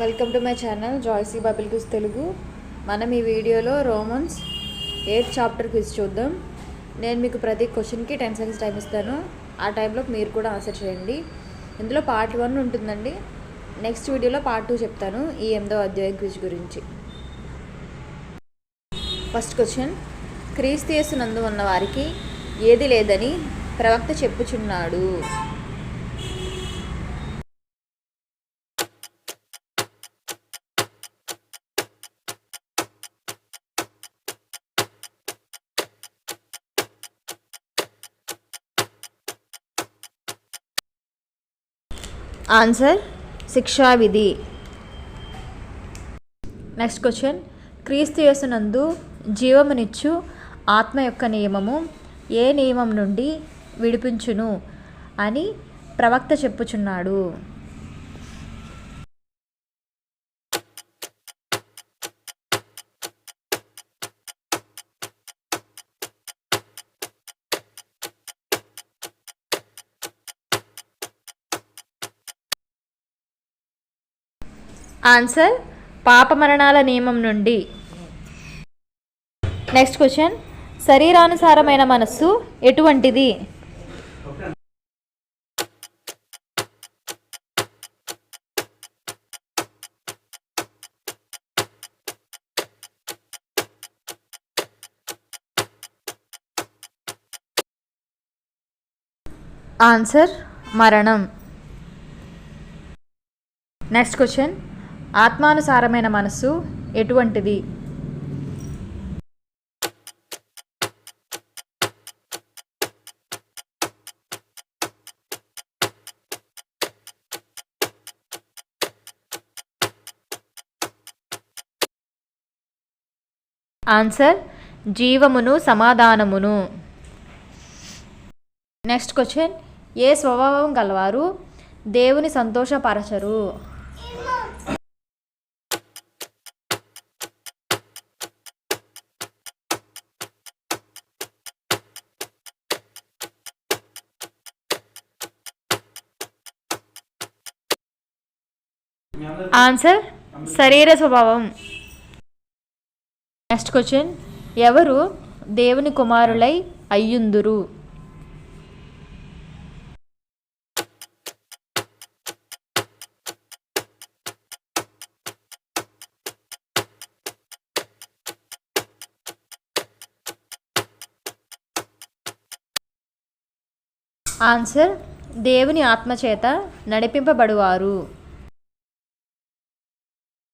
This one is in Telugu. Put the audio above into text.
Welcome to my channel Joycee bubble quiz Telugu మనం ఈ వీడియోలో రోమన్స్ ఎయిత్ చాప్టర్ క్విజ్ చూద్దాం. నేను మీకు ప్రతి క్వశ్చన్కి టెన్ సెకండ్స్ టైం ఇస్తాను. ఆ టైంలో మీరు కూడా ఆన్సర్ చేయండి. ఇందులో పార్ట్ వన్ ఉంటుందండి. నెక్స్ట్ వీడియోలో పార్ట్ టూ చెప్తాను ఈ ఎనిమిదో అధ్యాయం క్విజ్ గురించి. ఫస్ట్ క్వశ్చన్ క్రీస్తు నందు ఉన్న వారికి ఏది లేదని ప్రవక్త చెప్పుచున్నాడు. ఆన్సర్ శిక్షావిధి నెక్స్ట్ క్వశ్చన్ క్రీస్తు యేసునందు జీవమునిచ్చు ఆత్మ యొక్క నియమము ఏ నియమం నుండి విడిపించును అని ప్రవక్త చెప్పుచున్నాడు. ఆన్సర్ పాప మరణాల నియమం నుండి. నెక్స్ట్ క్వశ్చన్ శరీరానుసారమైన మనస్సు ఎటువంటిది? ఆన్సర్ మరణం. నెక్స్ట్ క్వశ్చన్ ఆత్మానుసారమైన మనస్సు ఎటువంటిది? ఆన్సర్ జీవమును సమాధానమును. నెక్స్ట్ క్వశ్చన్ ఏ స్వభావం గలవారు? దేవుని సంతోషపరచరు. ఆన్సర్ శరీర స్వభావం. నెక్స్ట్ క్వశ్చన్ ఎవరు దేవుని కుమారులై అయ్యుందురు? ఆన్సర్ దేవుని ఆత్మచేత నడిపింపబడువారు.